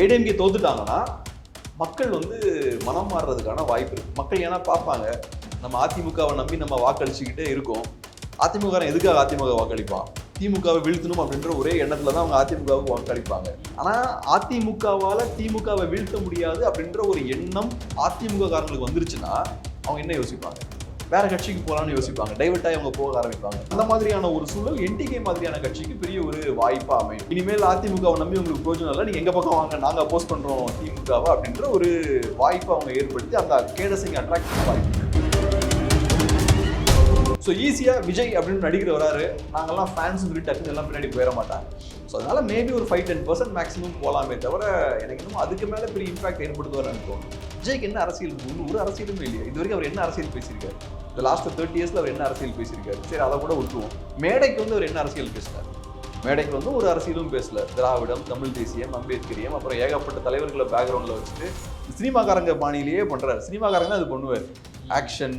ஏடிஎம்கே தோத்துட்டாங்கன்னா மக்கள் வந்து மனம் மாறுறதுக்கான வாய்ப்பு இருக்குது மக்கள் ஏன்னா பார்ப்பாங்க நம்ம அதிமுகவை நம்பி நம்ம வாக்களிச்சுக்கிட்டே இருக்கோம். அதிமுக எதுக்காக அதிமுக வாக்களிப்பான்? திமுகவை வீழ்த்தணும் அப்படின்ற ஒரே எண்ணத்துல தான் அவங்க அதிமுகவுக்கு வாக்களிப்பாங்க. ஆனா அதிமுகவால திமுகவை வீழ்த்த முடியாது அப்படின்ற ஒரு எண்ணம் அதிமுக காரங்களுக்கு வந்துருச்சுன்னா அவங்க என்ன யோசிப்பாங்க? வேற கட்சிக்கு போகலாம்னு யோசிப்பாங்க. டைவர்ட் ஆகி அவங்க போக ஆரம்பிப்பாங்க. அந்த மாதிரியான ஒரு சூழல் என்டிகே மாதிரியான கட்சிக்கு பெரிய ஒரு வாய்ப்பா அமையும். இனிமேல் அதிமுகவை நம்பி உங்களுக்கு பிரோஜனம் இல்லை நீங்க எங்க பக்கம் வாங்க நாங்க அப்போஸ் பண்றோம் திமுகவை அப்படின்ற ஒரு வாய்ப்பை அவங்க ஏற்படுத்தி அந்த கேடசிங்க அட்ராக்ட் வாய்ப்பு ஸோ ஈஸியாக விஜய் அப்படின்னு நடிகர் வராரு நாங்கெல்லாம் ஃபேன்ஸ் சொல்லி டக்குன்னு எல்லாம் பின்னாடி போயிட மாட்டாங்க. ஸோ அதனால மேபி ஒரு ஃபைவ் டென் பர்சன்ட் மேக்ஸிமம் போகலாமே தவிர எனக்கு இன்னும் அதுக்கு மேலே பெரிய இம்பாக்ட் ஏற்படுத்துவார்னு தோணும் விஜய்க்கு என்ன அரசியல்? ஒன்று ஒரு அரசியலுமே இல்லையா. இது வரைக்கும் அவர் என்ன அரசியல் பேசியிருக்காரு? இந்த லாஸ்ட் தேர்ட்டி இயர்ஸில் அவர் என்ன அரசியல் பேசியிருக்காரு? சரி அதை கூட விட்டுருவோம் மேடைக்கு வந்து அவர் என்ன அரசியல் பேசினார்? மேடைக்கு வந்து ஒரு அரசியலும் பேசல. திராவிடம் தமிழ் தேசியம் அம்பேத்கரியம் அப்புறம் ஏகப்பட்ட தலைவர்களை பேக்ரவுண்டில் வச்சுட்டு சினிமாக்காரங்க பாணியிலேயே பண்ணுறாரு சினிமாக்காரங்க அது பண்ணுவார். ஆக்ஷன்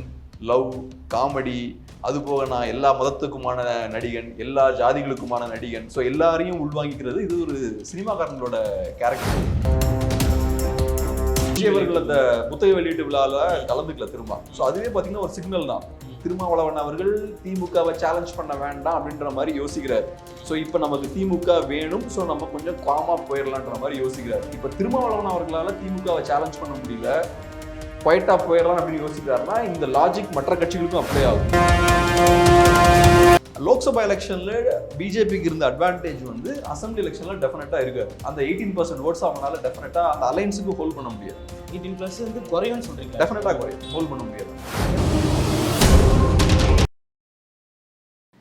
லவ் காமெடி அது போக நான் எல்லா மதத்துக்குமான நடிகன் எல்லா ஜாதிகளுக்குமான நடிகன். ஸோ எல்லாரையும் உள்வாங்கிக்கிறது இது ஒரு சினிமாக்காரங்களோட கேரக்டர் விஜய் அவர்கள் அந்த புத்தக வெளியீட்டு விழாவில் கலந்துக்கல திரும்ப. ஸோ அதுவே பார்த்தீங்கன்னா ஒரு சிக்னல் தான். திருமாவளவன் அவர்கள் திமுகவை சேலஞ்ச் பண்ண வேண்டாம் அப்படின்ற மாதிரி யோசிக்கிறார். ஸோ இப்போ நமக்கு திமுக வேணும். ஸோ நம்ம கொஞ்சம் காமா போயிடலான்ற மாதிரி யோசிக்கிறார். இப்போ திருமாவளவன் அவர்களால் திமுகவை சேலஞ்ச் பண்ண முடியல. குவைட்டா போயிடலாம் அப்படின்னு யோசிக்கிறாருன்னா இந்த லாஜிக் மற்ற கட்சிகளுக்கும் அப்ளை ஆகும். லோக்சபா எலெக்ஷன்ல பிஜேபிக்கு இருந்த அட்வான்டேஜ் வந்து அசம்பிளி எலெக்ஷன்ல டெஃபினட்டா இருக்கு அந்த எயிட்டீன் பர்சன்ட் ஓட்ஸ் அவங்களால டெஃபினட்டா அந்த அலைன்ஸுக்கு ஹோல்ட் பண்ண முடியாது. எயிட்டீன் ப்ளஸ் வந்து குறையும்னு சொல்றீங்க டெஃபினட்டா குறையும். ஹோல்ட் பண்ண முடியாது.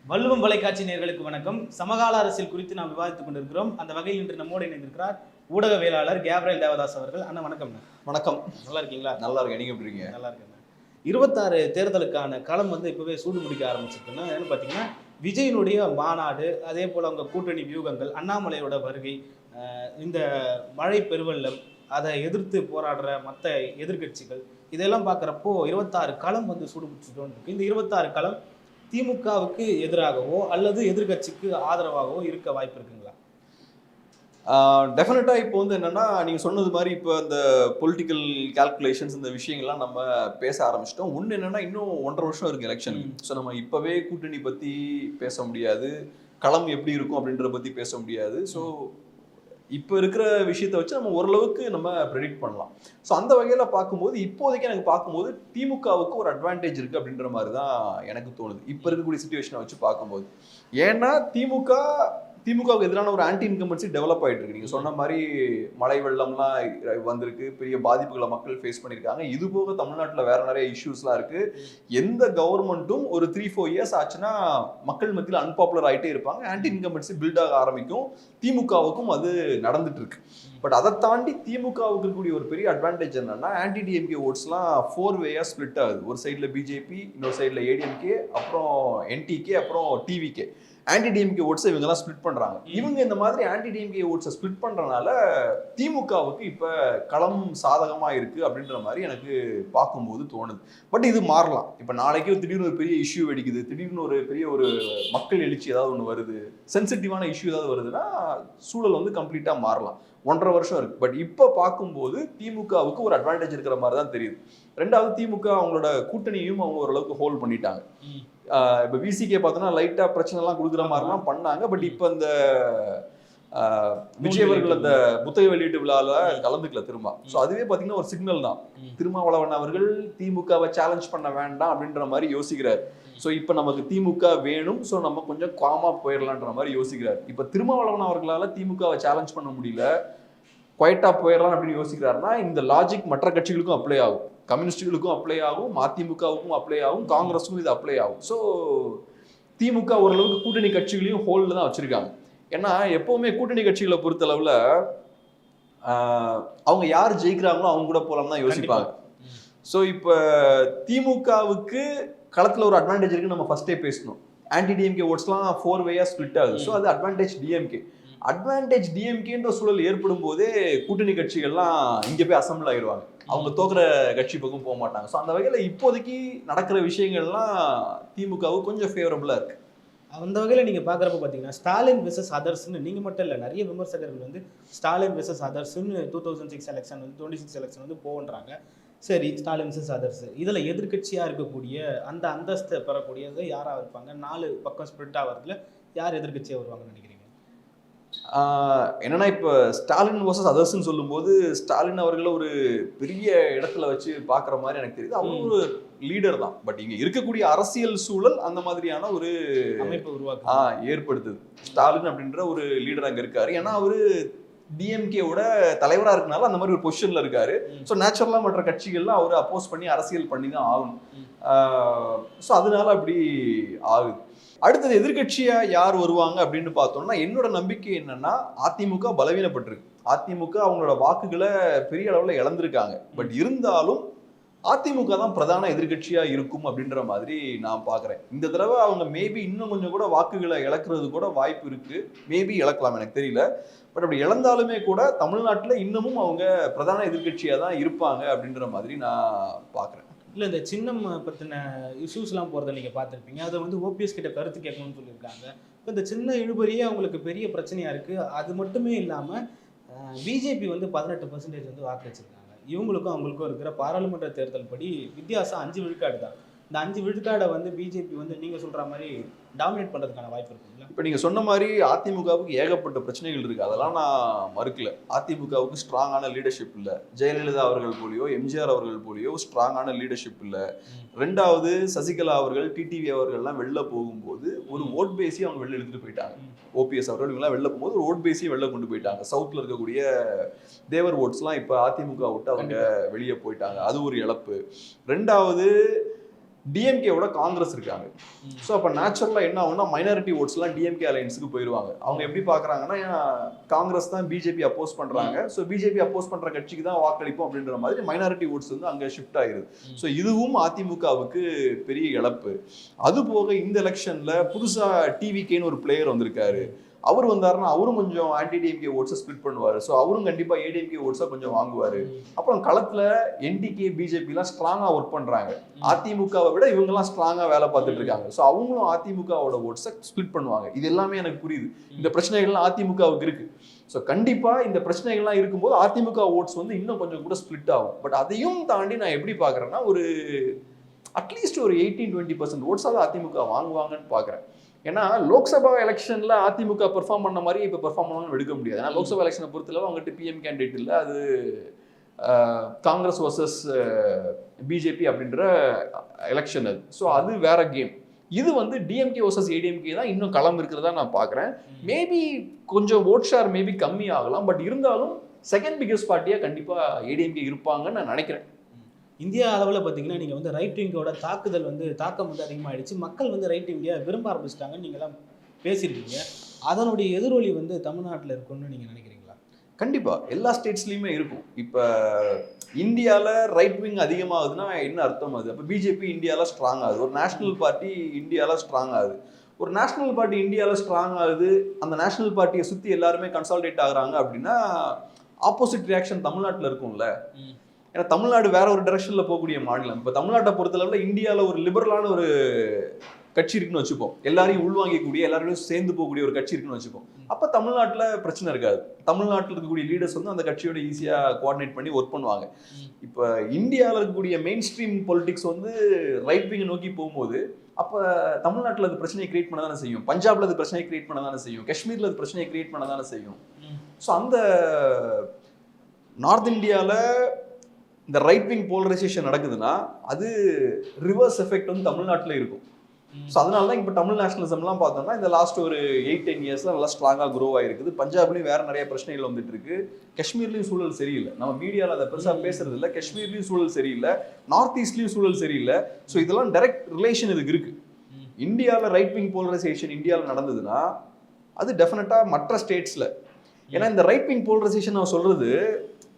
வள்ளுவம் தொலைக்காட்சி நேயர்களுக்கு வணக்கம். சமகால அரசியல் குறித்து நாம் விவாதித்துக் கொண்டிருக்கிறோம். அந்த வகையில் இன்று நம்மோடு இணைந்திருக்கிறார் ஊடகவியலாளர் கேப்ரியல் தேவதாஸ் அவர்கள். அண்ணா வணக்கம் வணக்கம். நல்லா இருக்கீங்களா? நல்லா இருக்கு நீங்க எப்படி இருக்கீங்க? நல்லா இருக்கேன் இருபத்தாறு தேர்தலுக்கான களம் வந்து இப்பவே சூடு முடிக்க ஆரம்பிச்சிருக்குன்னா என்னன்னு பார்த்தீங்கன்னா விஜயினுடைய மாநாடு அதே போல் அவங்க கூட்டணி வியூகங்கள் அண்ணாமலையோட வருகை இந்த மழை பெருவெள்ளம் அதை எதிர்த்து போராடுற மற்ற எதிர்க்கட்சிகள் இதெல்லாம் பார்க்குறப்போ இருபத்தாறு களம் வந்து சூடுபிடிச்சிட்டோன்னு இருக்கு இந்த இருபத்தாறு களம் திமுகவுக்கு எதிராகவோ அல்லது எதிர்க்கட்சிக்கு ஆதரவாகவோ இருக்க வாய்ப்பு இருக்குங்களா? டெஃபினட்டா இப்போ வந்து என்னன்னா நீங்க சொன்னது மாதிரி இப்போ இந்த பொலிட்டிக்கல் கால்குலேஷன்ஸ் இந்த விஷயங்கள்லாம் நம்ம பேச ஆரம்பிச்சிட்டோம். ஒன்று என்னன்னா இன்னும் ஒன்றரை வருஷம் இருக்கு எலெக்ஷனுக்கு ஸோ நம்ம இப்போவே கூட்டணி பத்தி பேச முடியாது. களம் எப்படி இருக்கும் அப்படின்றத பத்தி பேச முடியாது. ஸோ இப்போ இருக்கிற விஷயத்தை வச்சு நம்ம ஓரளவுக்கு நம்ம ப்ரெடிக்ட் பண்ணலாம். ஸோ அந்த வகையில் பார்க்கும்போது இப்போதைக்கு எனக்கு பார்க்கும்போது திமுகவுக்கு ஒரு அட்வான்டேஜ் இருக்குது அப்படின்ற மாதிரி தான் எனக்கு தோணுது. இப்போ இருக்கக்கூடிய சுச்சுவேஷனை வச்சு பார்க்கும்போது. ஏன்னா திமுக திமுகவுக்கு எதிரான ஒரு ஆன்டி இன்கம்பன்சி டெவலப் ஆகிட்டு இருக்கு நீங்கள் சொன்ன மாதிரி மழை வெள்ளம்லாம் வந்திருக்கு. பெரிய பாதிப்புகளை மக்கள் ஃபேஸ் பண்ணியிருக்காங்க. இது போக தமிழ்நாட்டில் வேற நிறைய இஷ்யூஸ்லாம் இருக்கு. எந்த கவர்மெண்ட்டும் ஒரு த்ரீ ஃபோர் இயர்ஸ் ஆச்சுன்னா மக்கள் மத்தியில் அன்பாப்புலர் ஆகிட்டே இருப்பாங்க. ஆன்டி இன்கம்பன்சி பில்ட் ஆக ஆரம்பிக்கும். திமுகவுக்கும் அது நடந்துட்டு இருக்கு. பட் அதை தாண்டி திமுகவுக்கு இருக்கக்கூடிய ஒரு பெரிய அட்வான்டேஜ் என்னன்னா ஆன்டி டிஎம்கே ஓட்ஸ்லாம் ஃபோர் வேயா ஸ்பிளிட் ஆகுது. ஒரு சைடில் பிஜேபி இன்னொரு சைடில் ஏடிஎம்கே அப்புறம் என்டிகே அப்புறம் டிவிகே ஆன்டி டிஎம்கே ஓட்ஸை இவங்கெல்லாம் ஸ்ப்ளிட் பண்றாங்க. இவங்க இந்த மாதிரி ஆன்டி டிஎம்கே ஓட்ஸை ஸ்ப்ளிட் பண்றதுனால திமுகவுக்கு இப்ப களம் சாதகமா இருக்கு அப்படின்ற மாதிரி எனக்கு பார்க்கும்போது தோணுது. பட் இது மாறலாம். இப்ப நாளைக்கு திடீர்னு ஒரு பெரிய இஷ்யூ வெடிக்குது திடீர்னு ஒரு பெரிய ஒரு மக்கள் எழுச்சி ஏதாவது ஒன்று வருது சென்சிட்டிவான இஷ்யூ ஏதாவது வருதுன்னா சூழல் வந்து கம்ப்ளீட்டா மாறலாம். ஒன்றரை வருஷம் இருக்கு. பட் இப்போ பார்க்கும்போது திமுகவுக்கு ஒரு அட்வான்டேஜ் இருக்கிற மாதிரி தான் தெரியுது. ரெண்டாவது திமுக அவங்களோட கூட்டணியும் அவங்க ஓரளவுக்கு ஹோல்ட் பண்ணிட்டாங்க. இப்ப விசிகே பார்த்தோன்னா லைட்டா பிரச்சனை எல்லாம் கொடுக்குற மாதிரிலாம் பண்ணாங்க. பட் இப்போ இந்த ஆஹ் விஜய் அவர்கள் அந்த புத்தக வெளியீட்டு விழால கலந்துக்கல திரும்ப. ஸோ அதுவே பார்த்தீங்கன்னா ஒரு சிக்னல் தான். திருமாவளவன் அவர்கள் திமுகவை சேலஞ்ச் பண்ண வேண்டாம் அப்படின்ற மாதிரி யோசிக்கிறார். ஸோ இப்போ நமக்கு திமுக வேணும். ஸோ நம்ம கொஞ்சம் காமா போயிடலான்ற மாதிரி யோசிக்கிறார். இப்போ திருமாவளவன் அவர்களால் திமுகவை சேலஞ்ச் பண்ண முடியல. குவைட்டா போயிடலாம் அப்படின்னு யோசிக்கிறாருன்னா இந்த லாஜிக் மற்ற கட்சிகளுக்கும் அப்ளை ஆகும். கம்யூனிஸ்டுகளுக்கும் அப்ளை ஆகும் மதிமுகவுக்கும் அப்ளை ஆகும் காங்கிரஸுக்கும் இது அப்ளை ஆகும். ஸோ திமுக ஓரளவுக்கு கூட்டணி கட்சிகளையும் ஹோல்டு தான் வச்சிருக்காங்க. ஏன்னா எப்பவுமே கூட்டணி கட்சிகளை பொறுத்தளவுல அவங்க யார் ஜெயிக்கிறாங்களோ அவங்க கூட போலாம் தான் யோசிப்பாங்க. ஸோ இப்போ திமுகவுக்கு களத்தில் ஒரு அட்வான்டேஜ் இருக்குன்னு நம்ம ஃபர்ஸ்டே பேசணும். ஆன்டி டிஎம்கே ஓட்ஸ்லாம் ஃபோர் வேயா ஸ்பிளிட் ஆகுது. ஸோ அது அட்வான்டேஜ் டிஎம்கே அட்வான்டேஜ் டிஎம்கேன்ற சூழல் ஏற்படும் போதே கூட்டணி கட்சிகள்லாம் இங்கே போய் அசம்பிள் ஆயிடுவாங்க அவங்க தோக்குற கட்சி பக்கம் போக மாட்டாங்க. ஸோ அந்த வகையில் இப்போதைக்கு நடக்கிற விஷயங்கள்லாம் திமுகவுக்கு கொஞ்சம் ஃபேவரபுளாக இருக்கு. அந்த வகையில் நீங்கள் பார்க்குறப்ப பார்த்தீங்கன்னா ஸ்டாலின் விசஸ் அதர்ஸ்னு நீங்கள் மட்டும் இல்லை நிறைய விமர்சகர்கள் வந்து ஸ்டாலின் விசஸ் அதர்ஸ்னு டூ தௌசண்ட் சிக்ஸ் எலெக்ஷன் வந்து டுவெண்ட்டி சிக்ஸ் எலெக்ஷன் வந்து போன்றாங்க சரி ஸ்டாலின் விசஸ் அதர்ஸ் இதில் எதிர்க்கட்சியாக இருக்கக்கூடிய அந்த அந்தஸ்தை பெறக்கூடியது யாராக இருப்பாங்க? நாலு பக்கம் ஸ்ப்ளிட் ஆகிறதுல யார் எதிர்க்கட்சியாக வருவாங்கன்னு நினைக்கிறீங்க? ஆஹ் என்னன்னா இப்போ ஸ்டாலின் வர்சஸ் அதர்ஸ்ன்னு சொல்லும்போது ஸ்டாலின் அவர்களை ஒரு பெரிய இடத்துல வச்சு பார்க்குற மாதிரி எனக்கு தெரியுது. அவரும் ஒரு லீடர் தான். பட் இங்க இருக்கக்கூடிய அரசியல் சூழல் அந்த மாதிரியான ஒரு அமைப்பு உருவாக்கு ஏற்படுத்துது. ஸ்டாலின் அப்படின்ற ஒரு லீடர் அங்க இருக்காரு. ஏன்னா அவரு டிஎம்கேவோட தலைவரா இருக்கனால அந்த மாதிரி ஒரு பொசிஷன்ல இருக்காரு. ஸோ நேச்சுரலா மற்ற கட்சிகள்லாம் அவர் அப்போஸ் பண்ணி அரசியல் பண்ணி தான் ஆகணும். ஸோ அதனால அப்படி ஆகுது. அடுத்தது எதிர்க்கட்சியா யார் வருவாங்க அப்படின்னு பார்த்தோம்னா என்னோட நம்பிக்கை என்னன்னா அதிமுக பலவீனப்பட்டிருக்கு. அதிமுக அவங்களோட வாக்குகளை பெரிய அளவில் இழந்திருக்காங்க. பட் இருந்தாலும் அதிமுக தான் பிரதான எதிர்க்கட்சியா இருக்கும் அப்படின்ற மாதிரி நான் பார்க்குறேன். இந்த தடவை அவங்க மேபி இன்னும் கொஞ்சம் கூட வாக்குகளை இழக்கிறது கூட வாய்ப்பு இருக்கு. மேபி இழக்கலாம் எனக்கு தெரியல. பட் அப்படி இழந்தாலுமே கூட தமிழ்நாட்டில் இன்னமும் அவங்க பிரதான எதிர்கட்சியாக தான் இருப்பாங்க அப்படின்ற மாதிரி நான் பார்க்குறேன். இல்லை இந்த சின்னம் பற்றின இஷ்யூஸ்லாம் போகிறத நீங்கள் பார்த்துருப்பீங்க. அதை வந்து ஓபிஎஸ் கிட்ட கருத்து கேட்கணும்னு சொல்லியிருக்காங்க. இப்போ இந்த சின்ன இழுபறியே அவங்களுக்கு பெரிய பிரச்சனையாக இருக்குது அது மட்டுமே இல்லாமல் பிஜேபி வந்து பதினெட்டு பர்சன்டேஜ் வந்து வாக்கு வச்சிருக்காங்க. இவங்களுக்கும் அவங்களுக்கும் இருக்கிற பாராளுமன்ற தேர்தல் படி வித்தியாசம் அஞ்சு விழுக்காடு தான். இந்த அஞ்சு விழுக்காடை வந்து பிஜேபி வந்து நீங்கள் சொல்கிற மாதிரி டாமினேட் பண்ணுறதுக்கான வாய்ப்பு இருக்குது இப்போ நீங்க சொன்ன மாதிரி அதிமுகவுக்கு ஏகப்பட்ட பிரச்சனைகள் இருக்கு. அதெல்லாம் நான் மறுக்கல. அதிமுகவுக்கு ஸ்ட்ராங்கான லீடர்ஷிப் இல்ல. ஜெயலலிதா அவர்கள் போலியோ எம்ஜிஆர் அவர்கள் போலியோ ஸ்ட்ராங்கான லீடர்ஷிப் இல்ல. ரெண்டாவது சசிகலா அவர்கள் டிடிவி அவர்கள்லாம் வெளில போகும்போது ஒரு ஓட் பேசி அவங்க வெளில எடுத்துட்டு போயிட்டாங்க. ஓபிஎஸ் அவர்கள் இவங்கெல்லாம் வெளில போகும்போது ஒரு ஓட் பேசி வெளில கொண்டு போயிட்டாங்க. சவுத்ல இருக்கக்கூடிய தேவர் ஓட்ஸ்லாம் இப்போ அதிமுக விட்டு அவங்க வெளியே போயிட்டாங்க. அது ஒரு இழப்பு. ரெண்டாவது டிஎம்கேவோட காங்கிரஸ் இருக்காங்க. ஸோ அப்போ நேச்சுரலாக என்ன ஆகும்னா மைனாரிட்டி ஓட்ஸ்லாம் டிஎம்கே அலையன்ஸுக்கு போயிடுவாங்க அவங்க எப்படி பார்க்குறாங்கன்னா காங்கிரஸ் தான் பிஜேபி அப்போஸ் பண்ணுறாங்க ஸோ பிஜேபி அப்போஸ் பண்ணுற கட்சிக்கு தான் வாக்களிப்போம் அப்படின்ற மாதிரி மைனாரிட்டி ஓட்ஸ் வந்து அங்கே ஷிஃப்ட் ஆகிருது ம். ஸோ இதுவும் அதிமுகவுக்கு பெரிய இழப்பு. அது போக இந்த எலெக்ஷனில் புதுசாக டிவிகேன்னு ஒரு பிளேயர் வந்திருக்காரு. அவர் வந்தாருன்னா அவரும் கொஞ்சம் ஆன்டி டிஎம்கே ஓட்ஸை ஸ்பிளிட் பண்ணுவார். ஸோ அவரும் கண்டிப்பாக ஏடிஎம்கே ஓட்ஸை கொஞ்சம் வாங்குவார். அப்புறம் களத்தில் என்டிகே பிஜேபிலாம் ஸ்ட்ராங்காக ஒர்க் பண்ணுறாங்க அதிமுகவை விட இவங்கெல்லாம் ஸ்ட்ராங்காக வேலை பார்த்துட்டு இருக்காங்க. ஸோ அவங்களும் அதிமுகவோட ஓட்ஸை ஸ்பிளிட் பண்ணுவாங்க. இது எல்லாமே எனக்கு புரியுது. இந்த பிரச்சனைகள்லாம் அதிமுகவுக்கு இருக்கு. ஸோ கண்டிப்பாக இந்த பிரச்சனைகள்லாம் இருக்கும்போது அதிமுக ஓட்ஸ் வந்து இன்னும் கொஞ்சம் கூட ஸ்ப்ளிட் ஆகும். பட் அதையும் தாண்டி நான் எப்படி பார்க்குறேன்னா ஒரு அட்லீஸ்ட் ஒரு எயிட்டீன் டுவெண்ட்டி பர்சன்ட் ஓட்ஸாவது அதிமுக வாங்குவாங்கன்னு பார்க்குறேன். ஏன்னா லோக்சபா எலெக்ஷன்ல அதிமுக பெர்ஃபார்ம் பண்ண மாதிரி இப்போ பெர்ஃபார்ம் பண்ணணும்னு எடுக்க முடியாது. ஏன்னா லோக்சபா எலெக்ஷனை பொறுத்தளவு அவங்ககிட்ட பிஎம் கேண்டிடேட் இல்லை அது காங்கிரஸ் வர்சஸ் பிஜேபி அப்படின்ற எலெக்ஷன் அது. ஸோ அது வேற கேம் இது வந்து டிஎம்கே வர்சஸ் ஏடிஎம்கே தான் இன்னும் களம் இருக்கிறதா நான் பார்க்குறேன் மேபி கொஞ்சம் ஓட் ஷேர் மேபி கம்மி ஆகலாம் பட் இருந்தாலும் செகண்ட் பிகஸ்ட் பார்ட்டியாக கண்டிப்பாக ஏடிஎம்கே இருப்பாங்கன்னு நான் நினைக்கிறேன். இந்தியா அளவில் பார்த்தீங்கன்னா நீங்கள் வந்து ரைட் விங்கோட தாக்குதல் வந்து தாக்கம் வந்து அதிகமாகிடுச்சு மக்கள் வந்து ரைட் விங்கை விரும்ப ஆரம்பிச்சிட்டாங்கன்னு நீங்களாம் பேசியிருக்கீங்க. அதனுடைய எதிரொலி வந்து தமிழ்நாட்டில் இருக்கும்னு நீங்கள் நினைக்கிறீங்களா? கண்டிப்பா. எல்லா ஸ்டேட்ஸ்லயுமே இருக்கும். இப்ப இந்தியால ரைட் விங் அதிகமாகுதுன்னா என்ன அர்த்தம் அது? அப்ப பிஜேபி இந்தியால ஸ்ட்ராங் ஆகுது. ஒரு நேஷனல் பார்ட்டி இந்தியால ஸ்ட்ராங் ஆகுது. ஒரு நேஷனல் பார்ட்டி இந்தியால ஸ்ட்ராங் ஆகுது. அந்த நேஷனல் பார்ட்டியை சுத்தி எல்லாருமே கன்சால்டேட் ஆகுறாங்க அப்படின்னா ஆப்போசிட் ரியாக்ஷன் தமிழ்நாட்டுல இருக்கும்ல. ஏன்னா தமிழ்நாடு வேற ஒரு டைரக்ஷன்ல போகக்கூடிய மாநிலம். இப்ப தமிழ்நாட்டை பொறுத்தளவுல இந்தியால ஒரு லிபரலான ஒரு கட்சி இருக்குன்னு வச்சுப்போம். எல்லாரையும் உள்வாங்கிக்கூடிய எல்லாரையும் சேர்ந்து போகக்கூடிய ஒரு கட்சி இருக்குன்னு வச்சுப்போம். அப்ப தமிழ்நாட்டுல பிரச்சனை இருக்காது. தமிழ்நாட்டில் இருக்கக்கூடிய லீடர்ஸ் வந்து அந்த கட்சியோட ஈஸியா கோஆர்டினேட் பண்ணி ஒர்க் பண்ணுவாங்க. இப்ப இந்தியாவில் இருக்கக்கூடிய மெயின் ஸ்ட்ரீம் பொலிட்டிக்ஸ் வந்து ரைட் விங் நோக்கி போகும்போது அப்ப தமிழ்நாட்டுல அது பிரச்சனையை கிரியேட் பண்ண தானே செய்யும். பஞ்சாப்ல அது பிரச்சனையை கிரியேட் பண்ண தானே செய்யும். காஷ்மீர்ல அது பிரச்சனையை கிரியேட் பண்ண தானே செய்யும். ஸோ அந்த நார்த் இந்தியாவில் இந்த ரைட் விங் போலரைசேஷன் நடக்குதுன்னா அது ரிவர்ஸ் எஃபெக்ட் வந்து தமிழ்நாட்டில் இருக்கும். ஸோ அதனால தான் இப்போ தமிழ் நேஷனலிசம்லாம் பார்த்தோம்னா இந்த லாஸ்ட் ஒரு எயிட் டென் இயர்ஸ்ல நல்லா ஸ்ட்ராங்காக க்ரோ ஆயிருக்குது. பஞ்சாப்லேயும் வேற நிறைய பிரச்சனைகள் வந்துட்டு இருக்கு. காஷ்மீர்லேயும் சூழல் சரியில்லை. நம்ம மீடியாவில் அதை பெருசாக பேசுறது இல்லை. காஷ்மீர்லேயும் சூழல் சரியில்லை. நார்த் ஈஸ்ட்லேயும் சூழல் சரியில்லை. ஸோ இதெல்லாம் டைரக்ட் ரிலேஷன் இதுக்கு இருக்கு. ம். இந்தியாவில் ரைட் விங் போலரைசேஷன் இந்தியாவில் நடந்ததுன்னா அது டெஃபினட்டாக மற்ற ஸ்டேட்ஸில் ஏன்னா இந்த ரைட் விங் போலரைசேஷன் நான் சொல்றது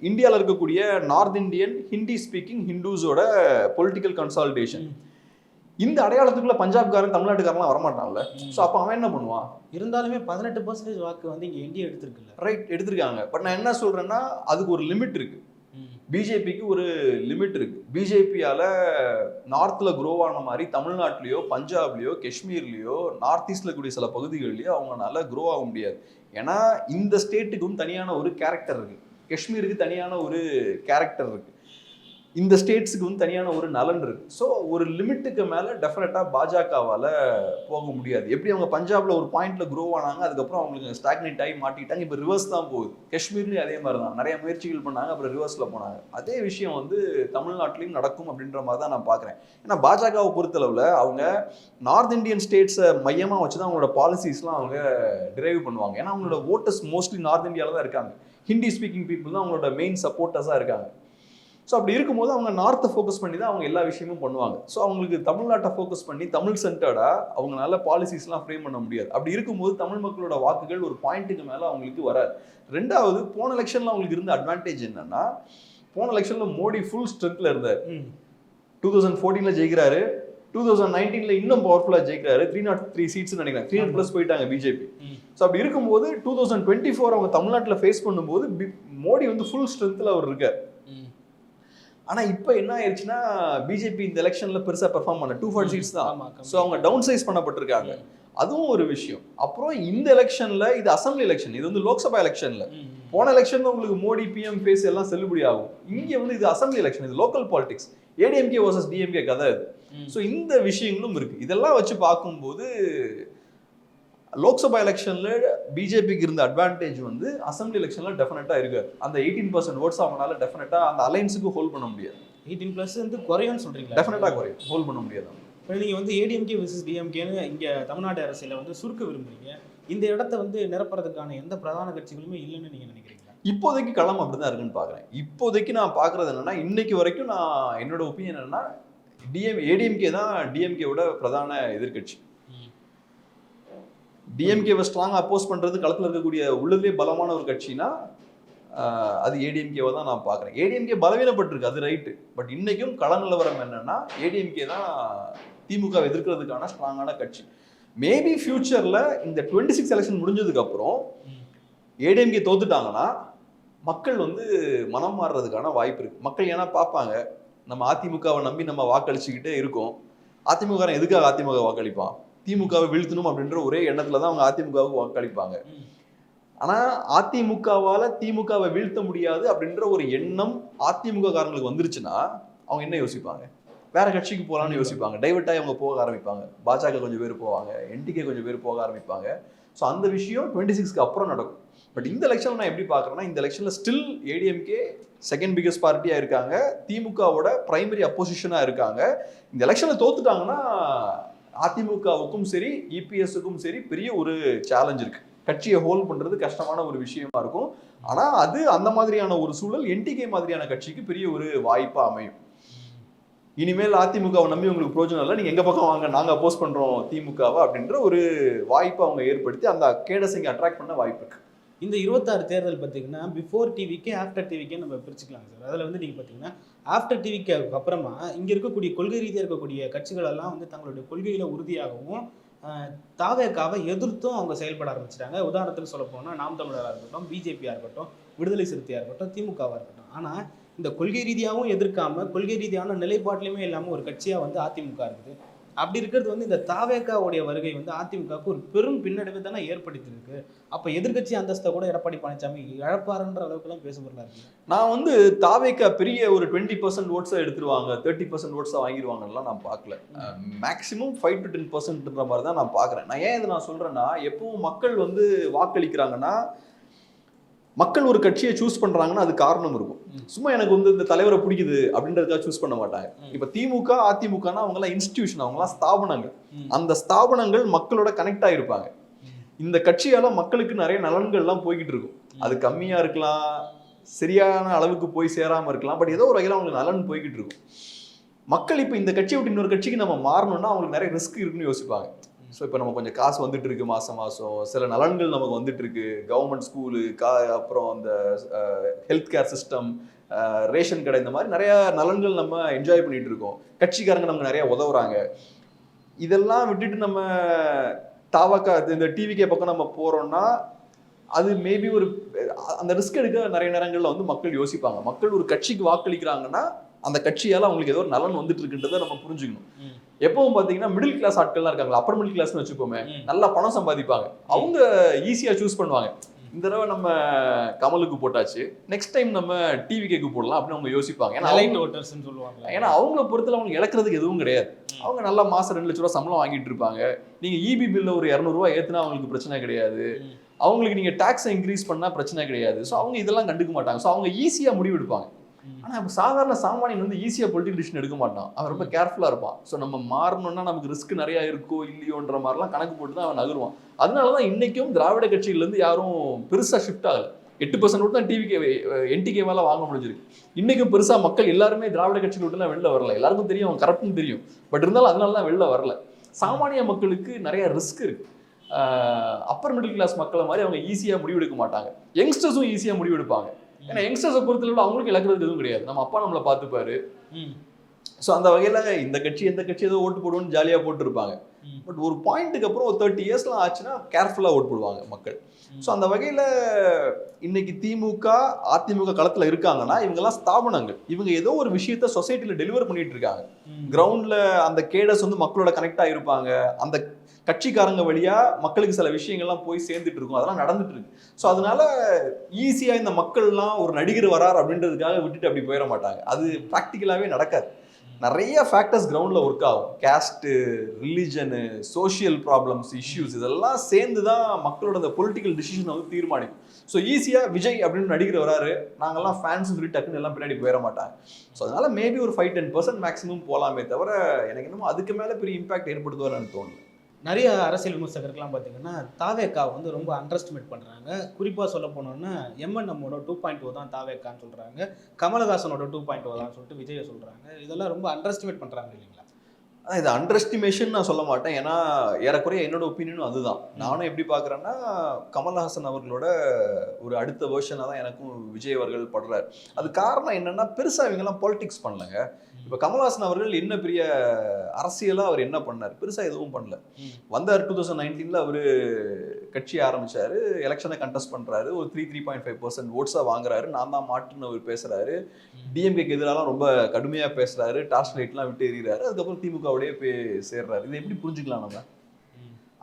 இந்தியாவில் இருக்கக்கூடிய நார்த் இந்தியன் ஹிந்தி ஸ்பீக்கிங் ஹிந்துஸோட பொலிட்டிக்கல் கன்சால்டேஷன் இந்த அடையாளத்துக்குள்ள பஞ்சாப்காரன் தமிழ்நாட்டுக்காரன்லாம் வரமாட்டான்ல. ஸோ அப்போ அவன் என்ன பண்ணுவான்? இருந்தாலுமே பதினெட்டு பர்சன்டேஜ் வாக்கு வந்து இங்கே இந்தியா எடுத்திருக்குல்ல. ரைட் எடுத்திருக்காங்க. பட் நான் என்ன சொல்றேன்னா அதுக்கு ஒரு லிமிட் இருக்கு. பிஜேபிக்கு ஒரு லிமிட் இருக்கு. பிஜேபியால நார்த்ல க்ரோ ஆன மாதிரி தமிழ்நாட்டிலயோ பஞ்சாப்லயோ காஷ்மீர்லயோ நார்த் ஈஸ்ட்ல கூடிய சில பகுதிகள்லயோ அவங்கனால க்ரோ ஆக முடியாது. ஏன்னா இந்த ஸ்டேட்டுக்கும் தனியான ஒரு கேரக்டர் இருக்குது காஷ்மீருக்கு தனியான ஒரு கேரக்டர் இருக்குது இந்த ஸ்டேட்ஸுக்கு வந்து தனியான ஒரு நலன் இருக்குது ஸோ ஒரு லிமிட்டுக்கு மேலே டெஃபினட்டாக பாஜகவால் போக முடியாது. எப்படி அவங்க பஞ்சாபில் ஒரு பாயிண்ட்டில் க்ரோ ஆனாங்க அதுக்கப்புறம் அவங்களுக்கு ஸ்டாக்னேட் ஆகி மாட்டிட்டாங்க இப்போ ரிவர்ஸ் தான் போகுது. காஷ்மீர்லேயும் அதே மாதிரி தான் நிறைய முயற்சிகள் பண்ணாங்க அப்புறம் ரிவர்ஸில் போனாங்க. அதே விஷயம் வந்து தமிழ்நாட்டிலையும் நடக்கும் அப்படின்ற மாதிரி தான் நான் பார்க்குறேன். ஏன்னா பாஜகவை பொறுத்தளவில் அவங்க நார்த் இந்தியன் ஸ்டேட்ஸை மையமாக வச்சு தான் அவங்களோட பாலிசிஸ்லாம் அவங்க டிரைவ் பண்ணுவாங்க. ஏன்னா அவங்களோட ஓட்டர்ஸ் மோஸ்ட்லி நார்த் இந்தியாவில் தான் இருக்காங்க. ஹிந்தி ஸ்பீக்கிங் பீப்புள் தான் அவங்களோட மெயின் சப்போர்ட்டர்ஸாக இருக்காங்க. ஸோ அப்படி இருக்கும்போது அவங்க நார்த்தை ஃபோக்கஸ் பண்ணி தான் அவங்க எல்லா விஷயமும் பண்ணுவாங்க. ஸோ அவங்களுக்கு தமிழ்நாட்டை ஃபோக்கஸ் பண்ணி தமிழ் சென்டர்டாக அவங்களால பாலிசிஸ்லாம் ஃப்ரேம் பண்ண முடியாது. அப்படி இருக்கும்போது தமிழ் மக்களோட வாக்குகள் ஒரு பாயிண்ட்டுக்கு மேலே அவங்களுக்கு வராது. ரெண்டாவது போன எலெக்ஷனில் அவங்களுக்கு இருந்த அட்வான்டேஜ் என்னன்னா போன எலெக்ஷனில் மோடி ஃபுல் ஸ்ட்ரென்த்தில் இருந்தார். டூ தௌசண்ட் ஃபோர்டீனில் ஜெயிக்கிறாரு. டூ தௌசண்ட் நைன்டீனில் இன்னும் பவர்ஃபுல்லாக ஜெயிக்கிறாரு. த்ரீ நாட் த்ரீ சீட்ஸ் நினைக்கிறேன். த்ரீ நாட் ப்ளஸ் போயிட்டாங்க பிஜேபி. ஸோ அப்படி இருக்கும்போது டூ தௌசண்ட் டுவெண்ட்டி ஃபோர் அவங்க தமிழ்நாட்டில் ஃபேஸ் பண்ணும்போது மோடி வந்து ஃபுல் ஸ்ட்ரென்த்தில் அவர் இருக்கார். ம். ஆனா இப்போ என்ன ஆயிடுச்சுன்னா பிஜேபி இந்த எலெக்ஷன்ல பெருசா பெர்ஃபார்ம் பண்ண டூ ஃபார்ட்டி சீட்ஸ் தான். ஸோ அவங்க டவுன் சைஸ் பண்ணப்பட்டிருக்காங்க அதுவும் ஒரு விஷயம். அப்புறம் இந்த எலெக்ஷன்ல இது அசம்பிளி எலெக்ஷன் இது வந்து லோக்சபா எலெக்ஷன்ல. போன எலெக்ஷன்ல உங்களுக்கு மோடி பிஎம் ஃபேஸ் எல்லாம் செல்லுபடி ஆகும். இங்க வந்து இது அசம்பிளி எலெக்ஷன் இது local politics ADMK versus DMK கதை இது. ஸோ இந்த விஷயங்களும் இருக்கு. இதெல்லாம் வச்சு பார்க்கும்போது லோக்சபா எலெக்ஷன்ல பிஜேபிக்கு இருந்த அட்வான்டேஜ் வந்து அசம்பிளி எலெக்ஷன்ல டெஃபினட்டா இருக்காது அந்த எயிட்டீன் பர்சன்ட் ஓட்ஸ் அவங்களால டெஃபினட்டா அந்த அலைன்ஸுக்கு ஹோல்ட் பண்ண முடியாது. 18 பிளஸ் வந்து குறையும்னு சொல்றீங்களா? டெஃபினட்டா குறையும். ஹோல்ட் பண்ண முடியாது. இப்போ நீங்கள் வந்து ஏடிஎம்கே விசஸ் டிஎம்கேன்னு இங்கே தமிழ்நாடு அரசியல வந்து சுருக்க விரும்புறீங்க. இந்த இடத்த வந்து நிரப்புறதுக்கான எந்த பிரதான கட்சிகளுமே இல்லைன்னு நீங்கள் நினைக்கிறீங்களா? இப்போதைக்கு களம் அப்படிதான் இருக்குன்னு பாக்குறேன். இப்போதைக்கு நான் பாக்குறது என்னன்னா இன்னைக்கு வரைக்கும் நான் என்னோட ஒப்பீனியன் என்னன்னா டிஎம் ஏடிஎம்கே தான் டிஎம்கேவோட பிரதான எதிர்க்கட்சி. டிஎம்கேவை ஸ்ட்ராங் அப்போஸ் பண்ணுறது களத்தில் இருக்கக்கூடிய உள்ளதுலேயே பலமான ஒரு கட்சினா அது ஏடிஎம்கேவை தான் நான் பார்க்குறேன். ஏடிஎம்கே பலவீனப்பட்டிருக்கு அது ரைட்டு பட் இன்றைக்கும் கள நிலவரம் என்னென்னா ஏடிஎம்கே தான் திமுக எதிர்க்கிறதுக்கான ஸ்ட்ராங்கான கட்சி. மேபி ஃப்யூச்சரில் இந்த டுவெண்ட்டி சிக்ஸ் எலெக்ஷன் முடிஞ்சதுக்கப்புறம் ஏடிஎம்கே தோத்துட்டாங்கன்னா மக்கள் வந்து மனம் மாறுறதுக்கான வாய்ப்பு இருக்குது மக்கள் ஏன்னா பார்ப்பாங்க நம்ம அதிமுகவை நம்பி நம்ம வாக்களிச்சுக்கிட்டே இருக்கோம். அதிமுக எதுக்காக அதிமுக வாக்களிப்பான்? திமுகவை வீழ்த்தணும் அப்படின்ற ஒரே எண்ணத்துல தான் அவங்க அதிமுகவுக்கு வாக்களிப்பாங்க ஆனா அதிமுகவால திமுகவை வீழ்த்த முடியாது அப்படின்ற ஒரு எண்ணம் அதிமுக காரங்களுக்கு வந்துருச்சுன்னா அவங்க என்ன யோசிப்பாங்க? வேற கட்சிக்கு போகலான்னு யோசிப்பாங்க. டைவர்ட் ஆகி அவங்க போக ஆரம்பிப்பாங்க. பாஜக கொஞ்சம் பேர் போவாங்க. என்டிகே கொஞ்சம் பேர் போக ஆரம்பிப்பாங்க. ஸோ அந்த விஷயம் டுவெண்ட்டி சிக்ஸ்க்கு அப்புறம் நடக்கும். பட் இந்த எலெக்ஷன் நான் எப்படி பார்க்குறேன்னா இந்த எலெக்ஷன்ல ஸ்டில் ஏடிஎம்கே செகண்ட் பிகஸ்ட் பார்ட்டியா இருக்காங்க. திமுகவோட பிரைமரி அப்போசிஷனா இருக்காங்க. இந்த எலெக்ஷன்ல தோத்துட்டாங்கன்னா அதிமுகவுக்கும் சரி இபிஎஸ்க்கும் சரி பெரிய ஒரு சேலஞ்ச் இருக்கு. கட்சியை ஹோல்ட் பண்றது கஷ்டமான ஒரு விஷயமா இருக்கும். ஆனா அது அந்த மாதிரியான ஒரு சூழல் என்டிகே மாதிரியான கட்சிக்கு பெரிய ஒரு வாய்ப்பா அமையும். இனிமேல் அதிமுகவை நம்பி உங்களுக்கு பிரோஜனம் இல்லை நீங்க எங்க பக்கம் வாங்க நாங்க அப்போஸ் பண்றோம் திமுகவை அப்படின்ற ஒரு வாய்ப்பை அவங்க ஏற்படுத்தி அந்த கேடஸ் அட்ராக்ட் பண்ண வாய்ப்பு இருக்கு. இந்த இருபத்தாறு தேர்தல் பார்த்தீங்கன்னா பிஃபோர் டிவிக்கே ஆஃப்டர் டிவிக்கே நம்ம பிரிச்சுக்கலாம் சார். அதில் வந்து நீங்கள் பார்த்தீங்கன்னா ஆஃப்டர் டிவிக்கு அப்புறமா இங்கே இருக்கக்கூடிய கொள்கை ரீதியாக இருக்கக்கூடிய கட்சிகளெல்லாம் வந்து தங்களுடைய கொள்கையில் உறுதியாகவும் தாவேக்காவை எதிர்த்தும் அவங்க செயல்பட ஆரம்பிச்சிட்டாங்க. உதாரணத்துக்கு சொல்ல போனால் நாம் தமிழராக இருக்கட்டும் பிஜேபியாக இருக்கட்டும் விடுதலை சிறுத்தையாக இருக்கட்டும் திமுகவாக இருக்கட்டும். ஆனால் இந்த கொள்கை ரீதியாகவும் எதிர்க்காமல் கொள்கை ரீதியான நிலைப்பாட்டிலையுமே இல்லாமல் ஒரு கட்சியாக வந்து அதிமுக இருக்குது. அப்படி இருக்கிறது வந்து இந்த தாவேக்காவுடைய வருகை வந்து அதிமுகவுக்கு ஒரு பெரும் பின்னடைவை தானே ஏற்படுத்தியிருக்கு. அப்போ எதிர்க்கட்சி அந்தஸ்தை கூட எடப்பாடி பழனிசாமி இழப்பாருன்ற அளவுக்குலாம் பேசப்படலாம் இருக்கு நான் வந்து தாவேக்கா பெரிய ஒரு டுவெண்ட்டி பர்சன்ட் ஓட்ஸை எடுத்துருவாங்க தேர்ட்டி பர்சன்ட் ஓட்ஸை வாங்கிடுவாங்கலாம் நான் பார்க்கல. மேக்ஸிமம் ஃபைவ் டு டென் பர்சன்ட்ன்ற மாதிரி தான் நான் பார்க்குறேன். நான் ஏன் இதை நான் சொல்கிறேன்னா எப்பவும் மக்கள் வந்து வாக்களிக்கிறாங்கன்னா மக்கள் ஒரு கட்சியை சூஸ் பண்றாங்கன்னா அது காரணம் இருக்கும். சும்மா எனக்கு வந்து இந்த தலைவரை பிடிக்குது அப்படின்றதுக்காக சூஸ் பண்ண மாட்டாங்க. இப்ப திமுக அதிமுகனா அவங்கலாம் இன்ஸ்டிடியூஷன் அவங்கலாம் ஸ்தாபனங்கள் ம். அந்த ஸ்தாபனங்கள் மக்களோட கனெக்ட் ஆயிருப்பாங்க. இந்த கட்சியால மக்களுக்கு நிறைய நலன்கள்லாம் போய்கிட்டு இருக்கும் அது கம்மியா இருக்கலாம் சரியான அளவுக்கு போய் சேராம இருக்கலாம் பட் ஏதோ ஒரு வகையில் அவங்களுக்கு நலன் போய்கிட்டு இருக்கும் மக்கள் இப்போ இந்த கட்சியை விட்டு இன்னொரு கட்சிக்கு நம்ம மாறணும்னா அவங்களுக்கு நிறைய ரிஸ்க் இருக்குன்னு யோசிப்பாங்க ஸோ இப்போ நம்ம கொஞ்சம் காசு வந்துட்டு இருக்கு மாதம் மாதம் சில நலன்கள் நமக்கு வந்துட்டு இருக்கு. கவர்மெண்ட் ஸ்கூலு கா அப்புறம் அந்த ஹெல்த் கேர் சிஸ்டம் ரேஷன் கடை இந்த மாதிரி நிறையா நலன்கள் நம்ம என்ஜாய் பண்ணிட்டு இருக்கோம். கட்சிக்காரங்க நமக்கு நிறையா உதவுறாங்க. இதெல்லாம் விட்டுட்டு நம்ம தாவக்கா இந்த டிவிக்கே பக்கம் நம்ம போகிறோம்னா அது மேபி ஒரு அந்த ரிஸ்க் எடுக்க நிறைய நேரங்களில் வந்து மக்கள் யோசிப்பாங்க. மக்கள் ஒரு கட்சிக்கு வாக்களிக்கிறாங்கன்னா அந்த கட்சியால் அவங்களுக்கு ஏதோ ஒரு நலன் வந்துட்டு இருக்குன்றதை நம்ம புரிஞ்சுக்கணும். எப்பவும் பாத்தீங்கன்னா மிடில் கிளாஸ் ஆட்கள்லாம் இருக்காங்க அப்பர் மிடில் கிளாஸ்னு வச்சுப்போமே. நல்லா பணம் சம்பாதிப்பாங்க. அவங்க ஈஸியா சூஸ் பண்ணுவாங்க. இந்த தடவை நம்ம கமலுக்கு போட்டாச்சு. நெக்ஸ்ட் டைம் நம்ம டிவிக்கு போடலாம் அப்படின்னு அவங்க யோசிப்பாங்க. ஏன்னா லைட் ஓட்டர்ஸ்னு சொல்லுவாங்க ஏன்னா அவங்கள பொறுத்தல அவங்க இழக்கிறதுக்கு எதுவும் கிடையாது. அவங்க நல்லா மாசம் ரெண்டு லட்ச ரூபா சம்பளம் வாங்கிட்டு இருப்பாங்க. நீங்க இபி பில்ல ஒரு இரநூறுவா ஏத்துனா அவங்களுக்கு பிரச்சனை கிடையாது. அவங்களுக்கு நீங்க டாக்ஸை இன்க்ரீஸ் பண்ணா பிரச்சனை கிடையாது. ஸோ அவங்க இதெல்லாம் கண்டுக்க மாட்டாங்க. ஸோ அவங்க ஈஸியா முடிவு ஆனால் ம். ஆனா சாதாரண சாமானியன் வந்து ஈஸியாக பொலிட்டிக்கல் டிசிஷன் எடுக்க மாட்டான். அவன் ரொம்ப கேர்ஃபுல்லாக இருப்பான். ஸோ நம்ம மாறணும்னா நமக்கு ரிஸ்க் நிறையா இருக்கோ இல்லையோன்ற மாதிரிலாம் கணக்கு போட்டு தான் அவன் நகருவான். அதனால தான் இன்றைக்கும் திராவிட கட்சியிலேருந்து யாரும் பெருசாக ஷிஃப்ட் ஆகலை. எட்டு பர்சன்ட் தான் டிவிகே என்டிகே வாங்க முடிஞ்சிருக்கு. இன்றைக்கும் பெருசாக மக்கள் எல்லாருமே திராவிட கட்சியில விட்டுலாம் வெளில வரல. எல்லாருக்கும் தெரியும் அவன் கரெக்ட்னு தெரியும். பட் இருந்தாலும் அதனால தான் வெளில வரல. சாமானிய மக்களுக்கு நிறைய ரிஸ்க் இருக்குது அப்பர் மிடில் கிளாஸ் மக்களை மாதிரி அவங்க ஈஸியாக முடிவெடுக்க மாட்டாங்க. யங்ஸ்டர்ஸும் ஈஸியாக முடிவெடுப்பாங்க. ஏன்னா யங்ஸ்டர்ஸை பொறுத்தளவு அவங்களுக்கு இழக்கிறது எதுவும் கிடையாது நம்ம அப்பா நம்மளை பார்த்துப்பாரு. ஸோ அந்த வகையில இந்த கட்சி எந்த கட்சி ஏதோ ஓட்டு போடுவோம்னு ஜாலியா போட்டுருப்பாங்க. பட் ஒரு பாயிண்ட்டுக்கு அப்புறம் ஒரு தேர்ட்டி இயர்ஸ்லாம் ஆச்சுன்னா கேர்ஃபுல்லா ஓட்டு போடுவாங்க மக்கள். ஸோ அந்த வகையில இன்னைக்கு திமுக அதிமுக களத்துல இருக்காங்கன்னா இவங்கெல்லாம் ஸ்தாபனங்கள் இவங்க ஏதோ ஒரு விஷயத்த சொசைட்டில டெலிவர் பண்ணிட்டு இருக்காங்க. கிரவுண்ட்ல அந்த கேடஸ் வந்து மக்களோட கனெக்ட் ஆகிருப்பாங்க அந்த கட்சிக்காரங்க வழியா மக்களுக்கு சில விஷயங்கள்லாம் போய் சேர்ந்துட்டு இருக்கும். அதெல்லாம் நடந்துட்டு இருக்கு ஸோ அதனால ஈஸியா இந்த மக்கள்லாம் ஒரு நடிகர் வரார் அப்படின்றதுக்காக விட்டுட்டு அப்படி போயிட மாட்டாங்க. அது ப்ராக்டிக்கலாகவே நடக்காது. நிறைய ஃபேக்டர்ஸ் கிரவுண்டில் ஒர்க் ஆகும். Caste religion social problems issues இதெல்லாம் சேர்ந்து தான் மக்களோட அந்த பொலிட்டிக்கல் டிசிஷனை வந்து தீர்மானிக்கும். ஸோ ஈஸியாக விஜய் அப்படின்னு நடிகர் வராரு. நாங்கள்லாம் ஃபேன்ஸ் சொல்லி டக்குன்னு எல்லாம் பின்னாடி போயிட மாட்டாங்க. ஸோ அதனால மேபி ஒரு ஃபைவ் டென் பர்சன்ட் மேக்ஸிமம் போகலாமே தவிர எனக்கு என்னமோ அதுக்கு மேலே பெரிய இம்பாக்ட் ஏற்படுத்துவார்னு எனக்கு தோணுது நிறைய அரசியல் விமர்சகர்கள்லாம் பார்த்தீங்கன்னா தாவேக்கா வந்து ரொம்ப அண்டர்ஸ்டிமேட் பண்ணுறாங்க குறிப்பாக சொல்ல போனோம்னா எம்என்எம்மோட டூ பாயிண்ட் ஓ தான் தாவேக்கான்னு சொல்கிறாங்க கமலஹாசனோட டூ பாயிண்ட் ஓ தான் சொல்லிட்டு விஜயை சொல்கிறாங்க இதெல்லாம் ரொம்ப அண்டர்ஸ்டிமேட் பண்ணுறாங்க இல்லைங்களா? இது அண்டர் எஸ்டிமேஷன் நான் சொல்ல மாட்டேன். ஏன்னா ஏறக்குறைய என்னோட ஒப்பீனியனும் அதுதான். நானும் எப்படி பார்க்குறேன்னா கமல்ஹாசன் அவர்களோட ஒரு அடுத்த வேர்ஷனாக தான் எனக்கும் விஜய் அவர்கள் படுறாரு. அது காரணம் என்னன்னா பெருசாக இவங்கெல்லாம் பாலிடிக்ஸ் பண்ணலங்க. இப்போ கமல்ஹாசன் அவர்கள் என்ன பெரிய அரசியலாக அவர் என்ன பண்ணார்? பெருசாக எதுவும் பண்ணல. வந்தார் டூ தௌசண்ட் நைன்டீனில் அவர் கட்சி ஆரம்பிச்சாரு எலெக்ஷனை கண்டெஸ்ட் பண்ணுறாரு ஒரு three three point five percent ஓட்ஸாக வாங்குறாரு நான் தான் மாட்டுன்னு அவர் பேசுகிறாரு டிஎம்கேக்கு எதிராலாம் ரொம்ப கடுமையாக பேசுறாரு டார்ச் லைட்லாம் விட்டு எறிகிறாரு அதுக்கப்புறம் திமுகவுடைய போய் சேர்றாரு. இதை எப்படி புரிஞ்சுக்கலாம் நம்ம?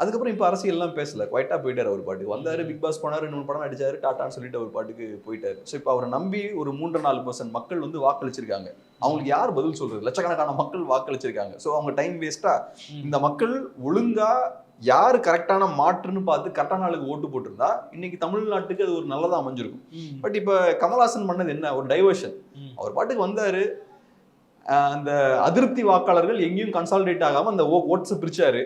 அதுக்கப்புறம் இப்போ அரசியல்லாம் பேசல. குவைட்டா போயிட்டாரு அவர் பாட்டுக்கு. வந்தாரு பிக் பாஸ் போனாரு மூணு படம் நடிச்சாரு டாட்டான்னு சொல்லிட்டு அவர் பாட்டுக்கு போயிட்டாரு. ஸோ இப்போ அவரை நம்பி ஒரு மூன்று நாலு பர்சன்ட் மக்கள் வந்து வாக்களிச்சிருக்காங்க. அவங்களுக்கு யார் பதில் சொல்றது? லட்சக்கணக்கான மக்கள் வாக்களிச்சிருக்காங்க. ஸோ அவங்க டைம் வேஸ்டா இந்த மக்கள் ஒழுங்கா யார் கரெக்டான மாற்றுன்னு பார்த்து கரெக்டான ஆளுக்கு ஓட்டு போட்டிருந்தா இன்னைக்கு தமிழ்நாட்டுக்கு அது ஒரு நல்லதா அமைஞ்சிருக்கும். பட் இப்போ கமல்ஹாசன் பண்ணது என்ன? ஒரு டைவர்ஷன். அவர் பாட்டுக்கு வந்தாரு. அந்த அதிருப்தி வாக்காளர்கள் எங்கேயும் கன்சாலிடேட் ஆகாம அந்த ஓட்ஸை பிரிச்சாரு.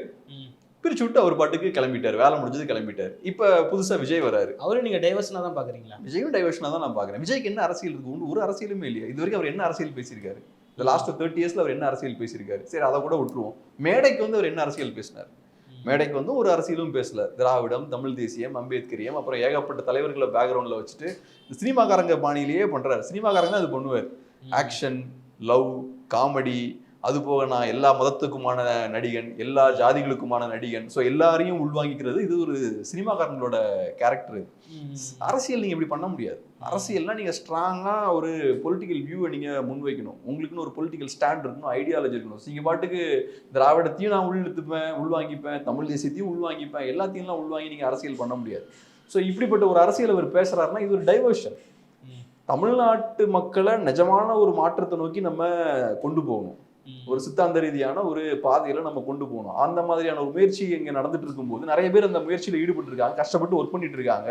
பிரிச்சு விட்டு அவர் பாட்டுக்கு கிளம்பிட்டாரு. வேலை முடிஞ்சது கிளம்பிட்டாரு. இப்ப புதுசா விஜய் வராரு. அவரை நீங்கள் டைவர்ஷனாக தான் பார்க்குறீங்களா? விஜயும் டைவர்ஷனா தான் நான் பாக்குறேன் விஜய்க்கு என்ன அரசியல் இருக்கு? ஒரு அரசியலுமே இல்லையா? இது வரைக்கும் அவர் என்ன அரசியல் பேசியிருக்காரு? இந்த லாஸ்ட் தேர்ட்டி இயர்ஸ்ல அவர் என்ன அரசியல் பேசியிருக்காரு? சரி அதை கூட விட்டுருவோம். மேடைக்கு வந்து அவர் என்ன அரசியல் பேசினார்? மேடைக்கு வந்து ஒரு அரசியலும் பேசல. திராவிடம் தமிழ் தேசியம் அம்பேத்கரியம் அப்புறம் ஏகப்பட்ட தலைவர்களை பேக்ரவுண்ட்ல வச்சுட்டு இந்த சினிமாக்காரங்க பாணியிலேயே பண்றாரு. சினிமாக்காரங்க அது பண்ணுவார். ஆக்ஷன் லவ் காமெடி அது போக நான் எல்லா மதத்துக்குமான நடிகன் எல்லா ஜாதிகளுக்குமான நடிகன். ஸோ எல்லாரையும் உள்வாங்கிக்கிறது இது ஒரு சினிமாக்காரங்களோட கேரக்டர். அரசியல் நீங்க இப்படி பண்ண முடியாது. அரசியல்னா நீங்க ஸ்ட்ராங்கா ஒரு பொலிட்டிக்கல் வியூவை நீங்க முன்வைக்கணும். உங்களுக்குன்னு ஒரு பொலிட்டிக்கல் ஸ்டாண்ட் இருக்கணும் ஐடியாலஜி இருக்கணும். நீங்க பாட்டுக்கு திராவிடத்தையும் நான் உள்ழுத்துப்பேன் உள்வாங்கிப்பேன் தமிழ் தேசியத்தையும் உள்வாங்கிப்பேன் எல்லாத்தையும் உள்வாங்கி நீங்க அரசியல் பண்ண முடியாது. ஸோ இப்படிப்பட்ட ஒரு அரசியல் அவர் பேசுறாருன்னா இது ஒரு டைவர்ஷன். தமிழ்நாட்டு மக்களை நிஜமான ஒரு மாற்றத்தை நோக்கி நம்ம கொண்டு போகணும். ஒரு சித்தாந்த ரீதியான ஒரு பாதையில நம்ம கொண்டு போகணும். அந்த மாதிரியான ஒரு முயற்சி இங்க நடந்துட்டு இருக்கும்போது நிறைய பேர் அந்த முயற்சியில ஈடுபட்டு இருக்காங்க கஷ்டப்பட்டு ஒர்க் பண்ணிட்டு இருக்காங்க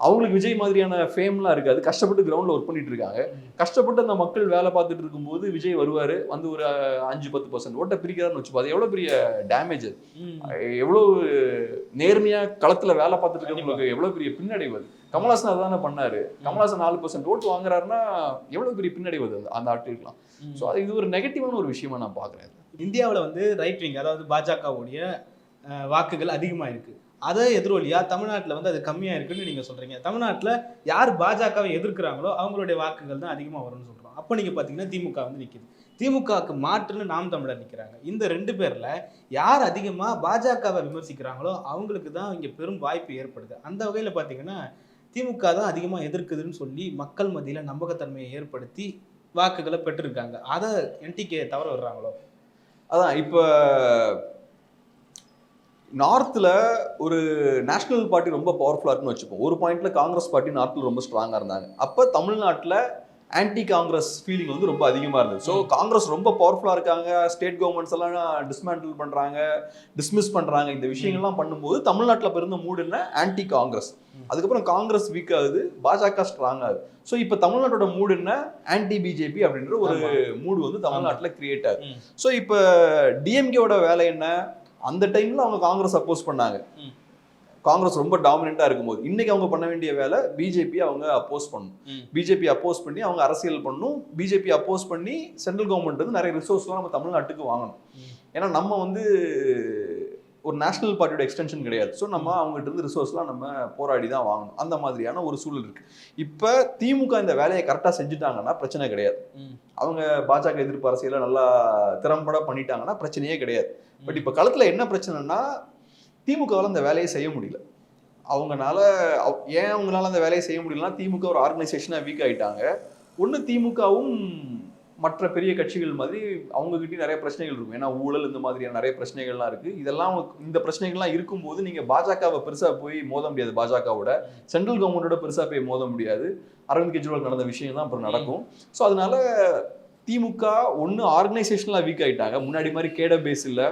அவங்களுக்கு விஜய் மாதிரியான ஃபேம்லாம் இருக்காது. கஷ்டப்பட்டு கிரவுண்ட்ல ஒர்க் பண்ணிட்டு இருக்காங்க கஷ்டப்பட்டு அந்த மக்கள் வேலை பார்த்துட்டு இருக்கும்போது விஜய் வருவாரு வந்து ஒரு அஞ்சு பத்து பர்சன்ட் ஓட்ட பிரிக்கிறாருன்னு வச்சுப்போம் அது எவ்வளவு பெரிய டேமேஜ். எவ்வளவு நேர்மையா களத்துல வேலை பார்த்துட்டு இருக்கவங்களுக்கு எவ்வளவு பெரிய பின்னடைவு அது. கமல்ஹாசன் அதானே பண்ணாரு. கமல்ஹாசன் நாலு பர்சன்ட் ஓட்டு வாங்குறாருன்னா எவ்வளவு பெரிய பின்னடைவு அது அந்த ஆட்களுக்குலாம் ம். ஸோ அது இது ஒரு நெகட்டிவான ஒரு விஷயமா நான் பாக்குறேன் இந்தியாவில் வந்து ரைட் விங் அதாவது பாஜகவுடைய வாக்குகள் அதிகமாக இருக்கு அதை எதிரொலியா தமிழ்நாட்டில் வந்து அது கம்மியாக இருக்குன்னு நீங்கள் சொல்கிறீங்க தமிழ்நாட்டில் யார் பாஜகவை எதிர்க்கிறாங்களோ அவங்களுடைய வாக்குகள் தான் அதிகமாக வரும்னு சொல்கிறோம் அப்போ நீங்கள் பார்த்தீங்கன்னா திமுக வந்து நிற்கிது திமுகவுக்கு மாற்றுன்னு நாம் தமிழர் நிற்கிறாங்க இந்த ரெண்டு பேரில் யார் அதிகமாக பாஜகவை விமர்சிக்கிறாங்களோ அவங்களுக்கு தான் இங்கே பெரும் வாய்ப்பு ஏற்படுது. அந்த வகையில் பார்த்தீங்கன்னா திமுக தான் அதிகமாக எதிர்க்குதுன்னு சொல்லி மக்கள் மத்தியில் நம்பகத்தன்மையை ஏற்படுத்தி வாக்குகளை பெற்றிருக்காங்க. அதை என்டிகே தவற விடுறாங்களோ? அதான் இப்போ நார்த்தில் ஒரு நேஷ்னல் பார்ட்டி ரொம்ப பவர்ஃபுல்லாக இருக்குன்னு வச்சுப்போம். ஒரு பாயிண்ட்ல காங்கிரஸ் பார்ட்டி நார்த்தில் ரொம்ப ஸ்ட்ராங்காக இருந்தாங்க. அப்போ தமிழ்நாட்டில் ஆன்டி காங்கிரஸ் ஃபீலிங் வந்து ரொம்ப அதிகமாக இருந்தது. ஸோ காங்கிரஸ் ரொம்ப பவர்ஃபுல்லாக இருக்காங்க. ஸ்டேட் கவர்மெண்ட்ஸ் எல்லாம் டிஸ்மேண்டில் பண்ணுறாங்க டிஸ்மிஸ் பண்ணுறாங்க இந்த விஷயங்கள்லாம் பண்ணும்போது தமிழ்நாட்டில் பிறந்த மூடு என்ன? ஆன்டி காங்கிரஸ் அதுக்கப்புறம் காங்கிரஸ் வீக் ஆகுது பாஜக ஸ்ட்ராங் ஆகுது. ஸோ இப்போ தமிழ்நாட்டோட மூடு என்ன? ஆன்டி பிஜேபி அப்படின்ற ஒரு மூடு வந்து தமிழ்நாட்டில் கிரியேட் ஆகுது. ஸோ இப்போ டிஎம்கேவோட வேலை என்ன? அந்த டைம்ல அவங்க காங்கிரஸ் அப்போஸ் பண்ணாங்க. காங்கிரஸ் ரொம்ப டாமினண்டா இருக்கும்போது இன்னைக்கு அவங்க பண்ண வேண்டிய வேலை பிஜேபி அவங்க அப்போஸ் பண்ணணும். பிஜேபி அப்போஸ் பண்ணி அவங்க அரசியல் பண்ணணும். பிஜேபி அப்போஸ் பண்ணி சென்ட்ரல் கவர்மெண்ட் வந்து நிறைய ரிசோர்ஸ்லாம் நம்ம தமிழ்நாட்டுக்கு வாங்கணும். ஏன்னா நம்ம வந்து ஒரு நேஷனல் பார்ட்டியோட எக்ஸ்டென்ஷன் கிடையாது. ஸோ நம்ம அவங்ககிட்ட இருந்து ரிசோர்ஸ்லாம் நம்ம போராடி தான் வாங்கணும். அந்த மாதிரியான ஒரு சூழல் இருக்கு. இப்போ திமுக இந்த வேலையை கரெக்டாக செஞ்சுட்டாங்கன்னா பிரச்சனை கிடையாது. அவங்க பாஜக எதிர்ப்பு அரசியலை நல்லா திறம்பட பண்ணிட்டாங்கன்னா பிரச்சனையே கிடையாது. பட் இப்போ களத்தில் என்ன பிரச்சனைனா திமுகவால் அந்த வேலையை செய்ய முடியல. அவங்கனால ஏன் அவங்களால அந்த வேலையை செய்ய முடியலன்னா திமுக ஒரு ஆர்கனைசேஷனாக வீக் ஆயிட்டாங்க. ஒன்று திமுகவும் மற்ற பெரிய கட்சிகள் மாதிரி அவங்ககிட்டயும் நிறைய பிரச்சனைகள் இருக்கும். ஏன்னா ஊழல் இந்த மாதிரியான நிறைய பிரச்சனைகள்லாம் இருக்கு. இதெல்லாம் இந்த பிரச்சனைகள்லாம் இருக்கும்போது நீங்க பாஜகவை பெருசா போய் மோத முடியாது பாஜகவோட. சென்ட்ரல் கவர்மெண்டோட பெருசா போய் மோத முடியாது. அரவிந்த் கெஜ்ரிவால் நடந்த விஷயம் தான் அப்புறம் நடக்கும். ஸோ அதனால திமுக ஒன்று ஆர்கனைசேஷனலாக வீக் ஆகிட்டாங்க முன்னாடி மாதிரி கேட பேஸ் இல்லை.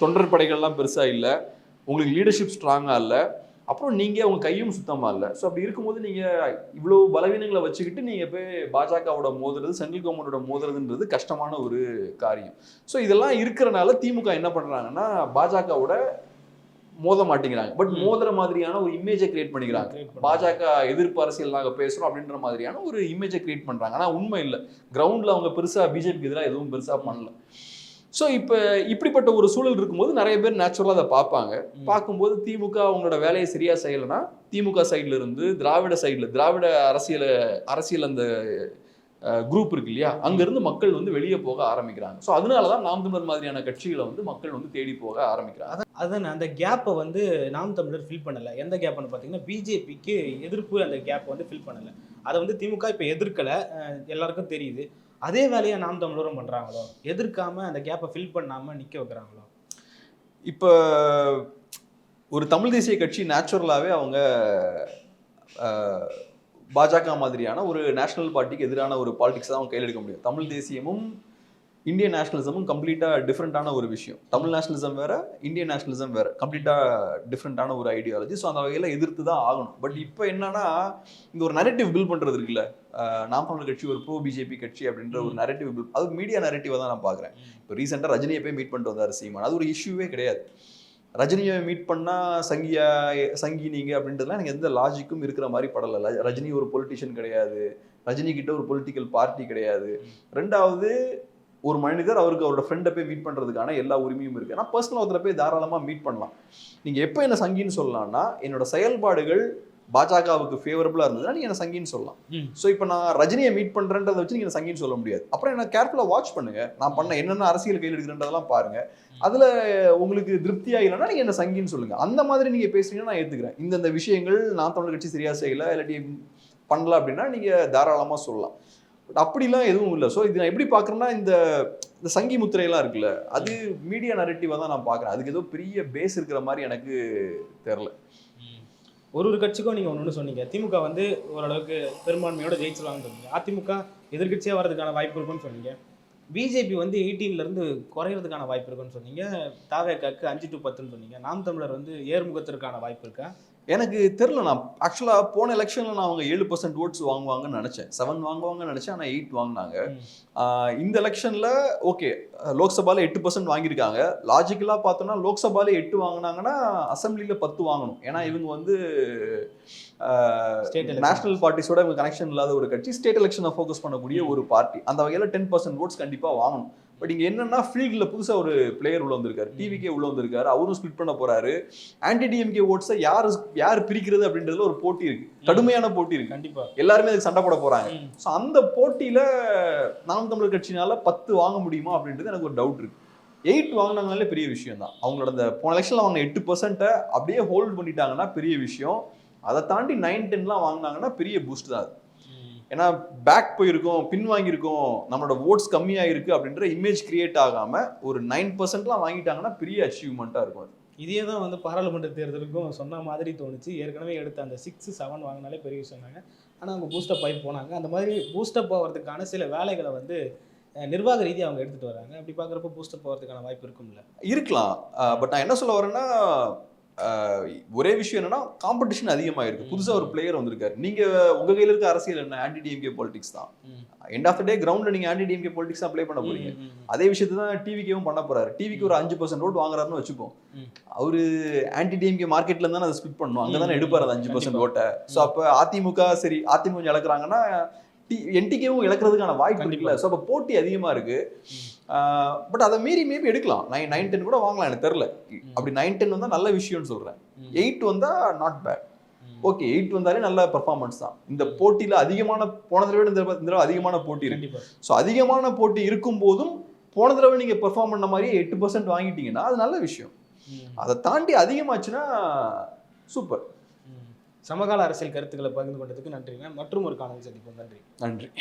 தொண்டர் படைகள்லாம் பெருசாக இல்லை. உங்களுக்கு லீடர்ஷிப் ஸ்ட்ராங்காக இல்லை அப்புறம் நீங்கள் உங்கள் கையும் சுத்தமாக இல்லை. ஸோ அப்படி இருக்கும்போது நீங்கள் இவ்வளோ பலவீனங்களை வச்சுக்கிட்டு நீங்கள் போய் பாஜகவோட மோதுறது சென்ட்ரல் கவர்மெண்டோட மோதுறதுன்றது கஷ்டமான ஒரு காரியம். ஸோ இதெல்லாம் இருக்கிறனால திமுக என்ன பண்ணுறாங்கன்னா பாஜகவோட மோத மாட்டேங்கிறாங்க. பட். மோதுற மாதிரியான ஒரு இமேஜை கிரியேட் பண்ணிக்கிறாங்க. பாஜக எதிர்ப்பு அரசியல் நாங்க பேசுறோம் அப்படின்ற மாதிரியான ஒரு இமேஜை கிரியேட் பண்றாங்க. ஆனா உண்மை இல்லை. கிரவுண்ட்ல அவங்க பெருசா பிஜேபிக்கு எதிராக எதுவும் பெருசா பண்ணல. ஸோ இப்போ இப்படிப்பட்ட ஒரு சூழல் இருக்கும்போது நிறைய பேர் நேச்சுரலாக அதை பார்ப்பாங்க. பார்க்கும்போது திமுக அவங்களோட வேலையை சரியா செய்யலைன்னா திமுக சைடுல இருந்து திராவிட சைடுல திராவிட அரசியல் அரசியல் அந்த குரூப் இருக்கு இல்லையா? அங்கிருந்து மக்கள் வந்து வெளியே போக ஆரம்பிக்கிறாங்க. ஸோ அதனால தான் நாம் தமிழர் மாதிரியான கட்சிகளை வந்து மக்கள் வந்து தேடி போக ஆரம்பிக்கிறாங்க. அதான் அந்த கேப்பை வந்து நாம் தமிழர் ஃபில் பண்ணல. எந்த கேப்னு பார்த்தீங்கன்னா பிஜேபிக்கு எதிர்ப்பு அந்த கேப் வந்து ஃபில் பண்ணல. அதை வந்து திமுக இப்போ எதிர்க்கல. எல்லாருக்கும் தெரியுது. அதே வேலையை நாம் தமிழரும் பண்ணுறாங்களோ எதிர்க்காம அந்த கேப்பை ஃபில் பண்ணாமல் நிற்க வைக்கிறாங்களோ? இப்போ ஒரு தமிழ் தேசிய கட்சி நேச்சுரலாகவே அவங்க பாஜக மாதிரியான ஒரு நேஷனல் பார்ட்டிக்கு எதிரான ஒரு பாலிடிக்ஸ் தான் அவங்க கையில் எடுக்க முடியும். தமிழ் தேசியமும் இந்தியன் நேஷனலிசமும் கம்ப்ளீட்டாக டிஃப்ரெண்ட்டான ஒரு விஷயம். தமிழ் நேஷனலிசம் வேற இந்தியன் நேஷனலிசம் வேற கம்ப்ளீட்டாக டிஃப்ரெண்ட்டான ஒரு ஐடியாலஜி ஸோ அந்த வகையில் எதிர்த்து தான் ஆகணும். பட் இப்போ என்னன்னா இந்த ஒரு நரேட்டிவ் பில்ட் பண்ணுறது இருக்குல்ல? நாம் தமிழர் கட்சி ஒரு ப்ரோ பிஜேபி கட்சி அப்படின்ற ஒரு நரேட்டிவ் அது மீடியா நரேட்டிவை தான் நான் பார்க்குறேன். இப்போ ரீசெண்டாக ரஜினியை போய் மீட் பண்ணிட்டு வந்தார் சீமான். அது ஒரு இஷ்யூவே கிடையாது. ரஜினியை மீட் பண்ணா சங்கியா சங்கி நீங்க அப்படின்றதுலாம் எனக்கு எந்த லாஜிக்கும் இருக்கிற மாதிரி படல. ரஜினி ஒரு பொலிட்டிஷியன் கிடையாது. ரஜினி கிட்ட ஒரு பொலிட்டிக்கல் பார்ட்டி கிடையாது. ரெண்டாவது ஒரு மனிதர் அவருக்கு அவரோட ஃப்ரெண்டை போய் மீட் பண்றதுக்கான எல்லா உரிமையும் இருக்கு. ஆனா பர்சனல் ஒருத்தரை போய் தாராளமா மீட் பண்ணலாம். நீங்க எப்போ என்ன சங்கின்னு சொல்லலாம்னா என்னோட செயல்பாடுகள் பாஜகவுக்கு ஃபேவரபுளா இருந்ததுன்னா நீங்க என்ன சங்கின்னு சொல்லலாம். ஸோ இப்போ நான் ரஜினியை மீட் பண்றேன்றதை வச்சு நீங்க என்ன சங்கின்னு சொல்ல முடியாது. அப்புறம் என்ன கேர்ஃபுல்லா வாட்ச் பண்ணுங்க. நான் பண்ண என்னென்ன அரசியல் கையில் எடுக்கிறன்றதெல்லாம் பாருங்க. அதுல உங்களுக்கு திருப்தியா இல்லைன்னா நீங்க என்ன சங்கின்னு சொல்லுங்க. அந்த மாதிரி நீங்க பேசுறீங்கன்னா நான் ஏத்துக்கிறேன். இந்தந்த விஷயங்கள் நான் தமிழ் கட்சி சரியா செய்யல இல்லாட்டி பண்ணல அப்படின்னா நீங்க தாராளமா சொல்லலாம். பட் அப்படிலாம் எதுவும் இல்லை. ஸோ இது நான் எப்படி பார்க்குறேன்னா இந்த இந்த சங்கி முத்திரையெல்லாம் இருக்குல்ல அது மீடியா நரேட்டிவாக தான் நான் பார்க்குறேன். அதுக்கு ஏதோ பெரிய பேஸ் இருக்கிற மாதிரி எனக்கு தெரில ஒரு ஒரு கட்சிக்கும் நீங்கள் ஒன்று ஒன்று சொன்னீங்க. திமுக வந்து ஓரளவுக்கு பெரும்பான்மையோட ஜெயிச்சலாம்னு சொன்னீங்க. அதிமுக எதிர்கட்சியாக வர்றதுக்கான வாய்ப்பு இருக்குன்னு சொன்னீங்க. பிஜேபி வந்து எயிட்டீன்லேருந்து குறையிறதுக்கான வாய்ப்பு இருக்குன்னு சொன்னீங்க. தாவேக்காக்கு அஞ்சு டு பத்துன்னு சொன்னீங்க. நாம் தமிழர் வந்து ஏர்முகத்திற்கான வாய்ப்பு இருக்கா? எனக்கு தெரில நான் ஆக்சுவலாக போன எலெக்ஷனில் நான் அவங்க ஏழு பர்சன்ட் ஓட்ஸ் வாங்குவாங்கன்னு நினச்சேன். செவன் வாங்குவாங்கன்னு நினச்சேன் ஆனால் எயிட் வாங்கினாங்க. இந்த எலெக்ஷனில் ஓகே லோக்சபால எட்டு பர்சன்ட் வாங்கியிருக்காங்க. லாஜிக்கலாக பார்த்தோம்னா லோக்சபால எட்டு வாங்கினாங்கன்னா அசம்பிளியில் பத்து வாங்கணும். ஏன்னா இவங்க வந்து. நேஷனல் பார்ட்டிஸோட இவங்க கனெக்ஷன் இல்லாத ஒரு கட்சி ஸ்டேட் எலெக்ஷனை ஃபோக்கஸ் பண்ணக்கூடிய ஒரு பார்ட்டி அந்த வகையில் டென் பர்சன்ட் ஓட்ஸ் கண்டிப்பாக வாங்கணும். பட் இங்கே என்னன்னா ஃபீல்டில் புதுசாக ஒரு பிளேயர் உள்ள வந்திருக்காரு. டிவிக்கே உள்ள வந்திருக்காரு. அவரும் ஸ்பிளிட் பண்ண போறாரு. ஆன்டி டிஎம்கே ஓட்ஸை யார் யார் பிரிக்கிறது அப்படின்றதுல ஒரு போட்டி இருக்கு. கடுமையான போட்டி இருக்கு. கண்டிப்பா. எல்லாருமே அதுக்கு சண்டை போட போறாங்க. ஸோ அந்த போட்டியில நாம் தமிழர் கட்சினால பத்து வாங்க முடியுமா அப்படின்றது எனக்கு ஒரு டவுட் இருக்கு. எயிட் வாங்கினாங்கனாலே பெரிய விஷயம் தான் அவங்களோட அந்த போன எலெக்ஷன்ல அவங்க எட்டு பர்சன்ட்டை அப்படியே ஹோல்ட் பண்ணிட்டாங்கன்னா பெரிய விஷயம். அதை தாண்டி நைன் டென்லாம் வாங்கினாங்கன்னா பெரிய பூஸ்ட் தான் அது. ஏன்னா பேக் போயிருக்கோம் பின் வாங்கியிருக்கோம் நம்மளோட ஓட்ஸ் கம்மியாக அப்படின்ற இமேஜ் கிரியேட் ஆகாம ஒரு நைன் பர்சன்ட்லாம் வாங்கிட்டாங்கன்னா பெரிய அச்சீவ்மெண்ட்டாக இருக்கும் அது. இதே தான் வந்து பாராளுமன்ற தேர்தலுக்கும் சொன்ன மாதிரி தோணுச்சு. ஏற்கனவே எடுத்த அந்த சிக்ஸ் செவன் வாங்கினாலே பெரிய விஷயம் சொன்னாங்க ஆனால் அவங்க பூஸ்டப் ஆகி போனாங்க. அந்த மாதிரி பூஸ்டப் ஆகிறதுக்கான சில வேலைகளை வந்து நிர்வாக ரீதியாக அவங்க எடுத்துகிட்டு வராங்க. அப்படி பார்க்குறப்ப பூஸ்டப் ஆகிறதுக்கான வாய்ப்பு இருக்கும்ல. இருக்கலாம். பட் நான் என்ன சொல்ல வரேன்னா ஒரே விஷயம் என்னன்னா காம்படிஷன் அதிகமாக இருக்கு புதுசா ஒரு பிளேயர் வந்திருக்காரு. நீங்க உங்க கையில இருக்க அரசியல் என்ன? ஆன்டி டிஎம்கே பாலிடிக்ஸ் தான். எண்ட் ஆஃப் த டே கிரவுண்ட்ல நீங்க ஆன்டி டிஎம்கே பாலிடிக்ஸ் தான் ப்ளே பண்ண போறீங்க. அதே விஷயத்தை தான் டிவிக்கேவும் பண்ண போறாரு. டிவிக்கு ஒரு அஞ்சு பர்சன்ட் ஓட் வாங்குறாருன்னு வச்சுப்போம். அவரு ஆன்டி டிஎம்கே மார்க்கெட்ல இருந்தானே அதை ஸ்பிட் பண்ணணும் அங்க தானே எடுப்பாரு அந்த அஞ்சு பர்சன்ட். ஓட்டை ஸோ அப்ப அதிமுக சரி அதிமுக இழக்கிறாங்கன்னா என்டிகேவும் இழக்கிறதுக்கான வாய்ப்பு. இருக்குல்ல. ஸோ அப்போ போட்டி அதிகமா இருக்கு. பட் அதை மீறி மேபி எடுக்கலாம். நைன் நைன் டென் கூட வாங்கலாம் எனக்கு தெரில அப்படி நைன் டென் வந்தா நல்ல விஷயம்னு சொல்றேன். ம். எயிட் வந்தா நாட் பேட். ஓகே எயிட் வந்தாலே நல்ல பெர்ஃபார்மன்ஸ் தான். இந்த போட்டியில அதிகமான போன தடவை விட இந்த தடவை- அதிகமான போட்டி இருக்கு. ஸோ அதிகமான போட்டி இருக்கும் போதும் போன தடவை நீங்க பெர்ஃபார்ம் பண்ண மாதிரி எட்டு பர்சன்ட் வாங்கிட்டீங்கன்னா அது நல்ல விஷயம். அதை தாண்டி அதிகமாச்சுன்னா சூப்பர். சமகால அரசியல் கருத்துக்களை பகிர்ந்து கொண்டதுக்கு நன்றிங்க. மற்றும் ஒரு காணொலி சந்திப்போம். நன்றி. நன்றி.